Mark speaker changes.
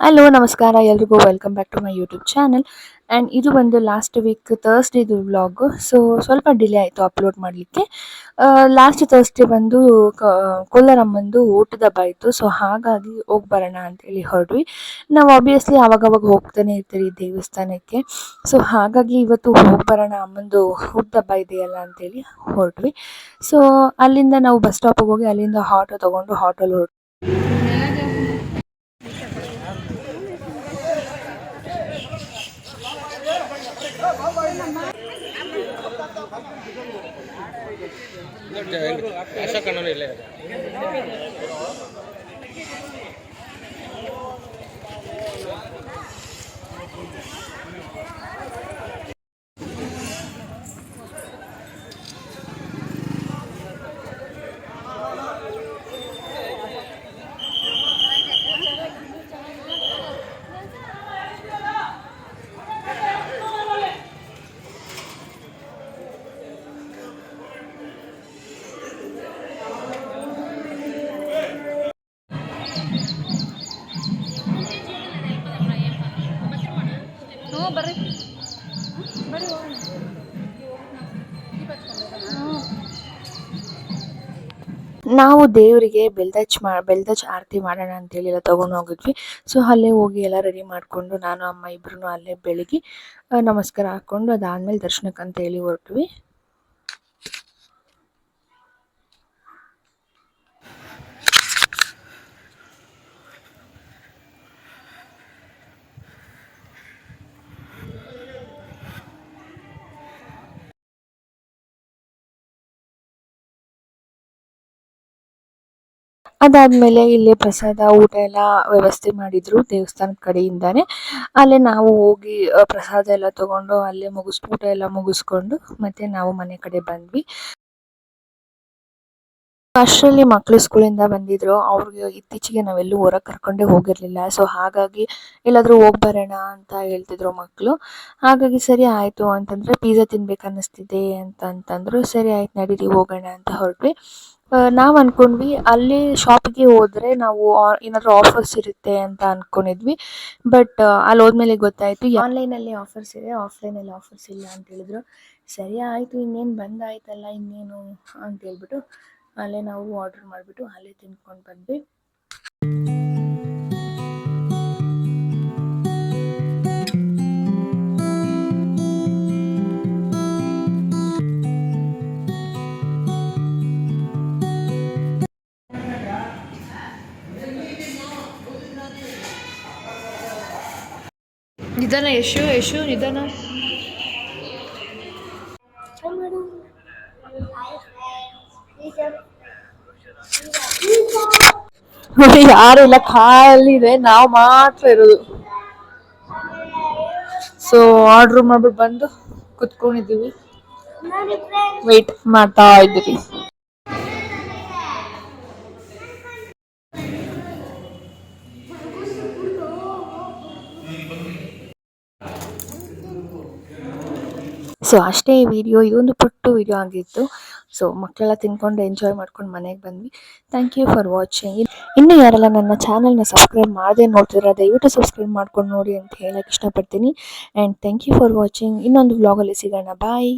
Speaker 1: Hello ನಮಸ್ಕಾರ ಎಲ್ರಿಗೂ. Welcome back to my YouTube channel and ಇದು ಬಂದು ಲಾಸ್ಟ್ ವೀಕ್ ತರ್ಸ್ಡೇದು ವ್ಲಾಗು ಸೊ ಸ್ವಲ್ಪ ಡಿಲೇ ಆಯಿತು ಅಪ್ಲೋಡ್ ಮಾಡಲಿಕ್ಕೆ. ಲಾಸ್ಟ್ ತರ್ಸ್ಡೇ ಬಂದು ಕ ಕೊಲ್ಲರಮ್ಮಂದು ಊಟದ ಹಬ್ಬ ಇತ್ತು. ಸೊ ಹಾಗಾಗಿ ಹೋಗಿ ಬರೋಣ ಅಂತೇಳಿ ಹೊರಡ್ವಿ ನಾವು ಆಬ್ವಿಯಸ್ಲಿ ಅವಾಗವಾಗ ಹೋಗ್ತಾನೆ ಇರ್ತೀವಿ ದೇವಸ್ಥಾನಕ್ಕೆ. ಸೊ ಹಾಗಾಗಿ ಇವತ್ತು ಹೋಗಿ ಬರೋಣ ಅಮ್ಮಂದು ಊಟದ ಹಬ್ಬ ಇದೆಯಲ್ಲ ಅಂತೇಳಿ ಹೊರಡ್ವಿ ಸೊ ಅಲ್ಲಿಂದ ನಾವು ಬಸ್ ಸ್ಟಾಪಿಗೆ ಹೋಗಿ ಅಲ್ಲಿಂದ ಆಟೋ ತೊಗೊಂಡು ಆಟೋಲ್ಲಿ ಹೊರಟು
Speaker 2: ಅಶೋಕ್ ಅಣ್ಣನೂ ಇಲ್ಲೇ
Speaker 1: ನಾವು ದೇವರಿಗೆ ಬೆಲ್ದಚ್ ಮಾ ಬೆಲ್ದಚ್ ಆರತಿ ಮಾಡೋಣ ಅಂತೇಳಿ ಎಲ್ಲ ತೊಗೊಂಡು ಹೋಗಿದ್ವಿ. ಸೊ ಅಲ್ಲೇ ಹೋಗಿ ಎಲ್ಲ ರೆಡಿ ಮಾಡಿಕೊಂಡು ನಾನು ಅಮ್ಮ ಇಬ್ಬರೂ ಅಲ್ಲೇ ಬೆಳಗ್ಗೆ ನಮಸ್ಕಾರ ಹಾಕ್ಕೊಂಡು ಅದಾದಮೇಲೆ ದರ್ಶನಕ್ಕೆ ಅಂತ ಹೇಳಿ ಹೊರಟ್ವಿ. ಅದಾದ್ಮೇಲೆ ಇಲ್ಲಿ ಪ್ರಸಾದ, ಊಟ ಎಲ್ಲ ವ್ಯವಸ್ಥೆ ಮಾಡಿದ್ರು ದೇವಸ್ಥಾನದ ಕಡೆಯಿಂದಾನೆ. ಅಲ್ಲೇ ನಾವು ಹೋಗಿ ಪ್ರಸಾದ ಎಲ್ಲ ತಗೊಂಡು ಅಲ್ಲೇ ಮುಗಿಸ್, ಊಟ ಎಲ್ಲ ಮುಗಿಸ್ಕೊಂಡು ಮತ್ತೆ ನಾವು ಮನೆ ಕಡೆ ಬಂದ್ವಿ. ಅಷ್ಟರಲ್ಲಿ ಮಕ್ಕಳು ಸ್ಕೂಲಿಂದ ಬಂದಿದ್ರು. ಅವ್ರಿಗೆ ಇತ್ತೀಚೆಗೆ ನಾವೆಲ್ಲೂ ಹೊರಗೆ ಕರ್ಕೊಂಡೇ ಹೋಗಿರಲಿಲ್ಲ. ಸೊ ಹಾಗಾಗಿ ಎಲ್ಲಾದರೂ ಹೋಗಿ ಬರೋಣ ಅಂತ ಹೇಳ್ತಿದ್ರು ಮಕ್ಕಳು ಹಾಗಾಗಿ ಸರಿ ಆಯಿತು ಅಂತಂದರೆ ಪಿಜ್ಜಾ ತಿನ್ಬೇಕು ಅನ್ನಿಸ್ತಿದೆ ಅಂತ ಅಂತಂದ್ರು, ಸರಿ ಆಯ್ತು ನಡೀರಿ ಹೋಗೋಣ ಅಂತ ಹೊರಟ್ವಿ. ನಾವು ಅಂದ್ಕೊಂಡ್ವಿ ಅಲ್ಲಿ ಶಾಪಿಗೆ ಹೋದರೆ ನಾವು ಏನಾದರೂ ಆಫರ್ಸ್ ಇರುತ್ತೆ ಅಂತ ಅನ್ಕೊಂಡಿದ್ವಿ. ಬಟ್ ಅಲ್ಲಿ ಹೋದ್ಮೇಲೆ ಗೊತ್ತಾಯ್ತು ಆನ್ಲೈನಲ್ಲಿ ಆಫರ್ಸ್ ಇದೆ. ಆಫ್ಲೈನಲ್ಲಿ ಆಫರ್ಸ್ ಇಲ್ಲ ಅಂತ ಹೇಳಿದ್ರು. ಸರಿ ಆಯಿತು, ಇನ್ನೇನು ಬಂದಾಯ್ತಲ್ಲ ಇನ್ನೇನು ಅಂತ ಹೇಳ್ಬಿಟ್ಟು ಅಲ್ಲೇ ನಾವು ಆರ್ಡರ್ ಮಾಡಿಬಿಟ್ಟು ಅಲ್ಲೇ ತಿನ್ಕೊಂಡು ಬಂದ್ವಿ.
Speaker 3: ನಿಧಾನ ಯಶು ಯಶು ನಿಧಾನ.
Speaker 1: ನೋಡಿ ಇಲ್ಲ, ಖಾಲಿ ಇದೆ. ನಾವು ಮಾತ್ರ ಇರೋದು. ಸೊ ಆರ್ಡರ್ ಮಾಡ್ಬಿಟ್ಟು ಬಂದು ಕುತ್ಕೊಂಡಿದ್ದೀವಿ. ವೆಯ್ಟ್ ಮಾಡ್ತಾ ಇದ್ದೀವಿ ಸೊ ಅಷ್ಟೇ ಈ ವಿಡಿಯೋ ಪುಟ್ಟು ವಿಡಿಯೋ ಆಗಿತ್ತು. ಸೊ ಮಕ್ಕಳೆಲ್ಲ ತಿನ್ಕೊಂಡು ಎಂಜಾಯ್ ಮಾಡ್ಕೊಂಡು ಮನೆಗೆ ಬಂದ್ವಿ. ಥ್ಯಾಂಕ್ ಯು ಫಾರ್ ವಾಚಿಂಗ್ ಇನ್ನು ಯಾರೆಲ್ಲ ನನ್ನ ಚಾನಲ್ನ ಸಬ್ಸ್ಕ್ರೈಬ್ ಮಾಡದೇ ನೋಡ್ತಿದ್ರೆ ದಯವಿಟ್ಟು ಸಬ್ಸ್ಕ್ರೈಬ್ ಮಾಡ್ಕೊಂಡು ನೋಡಿ ಅಂತ ಹೇಳಕ್ಕೆ ಇಷ್ಟಪಡ್ತೀನಿ. And thank you for watching ಇನ್ನೊಂದು ವ್ಲಾಗಲ್ಲಿ ಸಿಗೋಣ. ಬಾಯ್